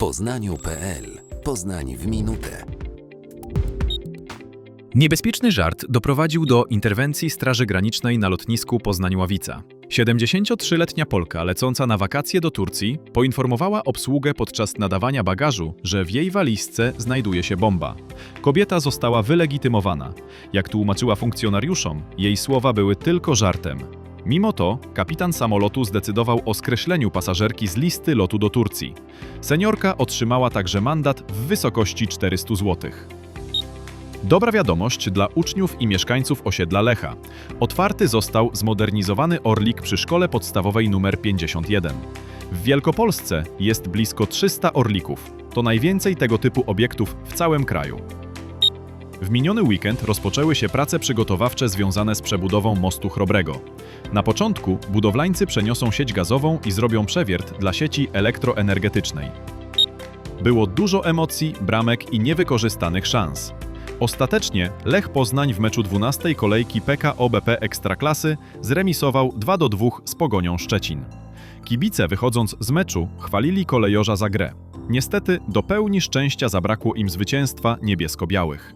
poznaniu.pl Poznań w minutę. Niebezpieczny żart doprowadził do interwencji Straży Granicznej na lotnisku Poznań-Ławica. 73-letnia Polka lecąca na wakacje do Turcji poinformowała obsługę podczas nadawania bagażu, że w jej walizce znajduje się bomba. Kobieta została wylegitymowana. Jak tłumaczyła funkcjonariuszom, jej słowa były tylko żartem. Mimo to kapitan samolotu zdecydował o skreśleniu pasażerki z listy lotu do Turcji. Seniorka otrzymała także mandat w wysokości 400 złotych. Dobra wiadomość dla uczniów i mieszkańców osiedla Lecha. Otwarty został zmodernizowany Orlik przy szkole podstawowej nr 51. W Wielkopolsce jest blisko 300 Orlików. To najwięcej tego typu obiektów w całym kraju. W miniony weekend rozpoczęły się prace przygotowawcze związane z przebudową mostu Chrobrego. Na początku budowlańcy przeniosą sieć gazową i zrobią przewiert dla sieci elektroenergetycznej. Było dużo emocji, bramek i niewykorzystanych szans. Ostatecznie Lech Poznań w meczu 12 kolejki PKO BP Ekstraklasy zremisował 2 do 2 z Pogonią Szczecin. Kibice wychodząc z meczu chwalili kolejorza za grę. Niestety do pełni szczęścia zabrakło im zwycięstwa niebiesko-białych.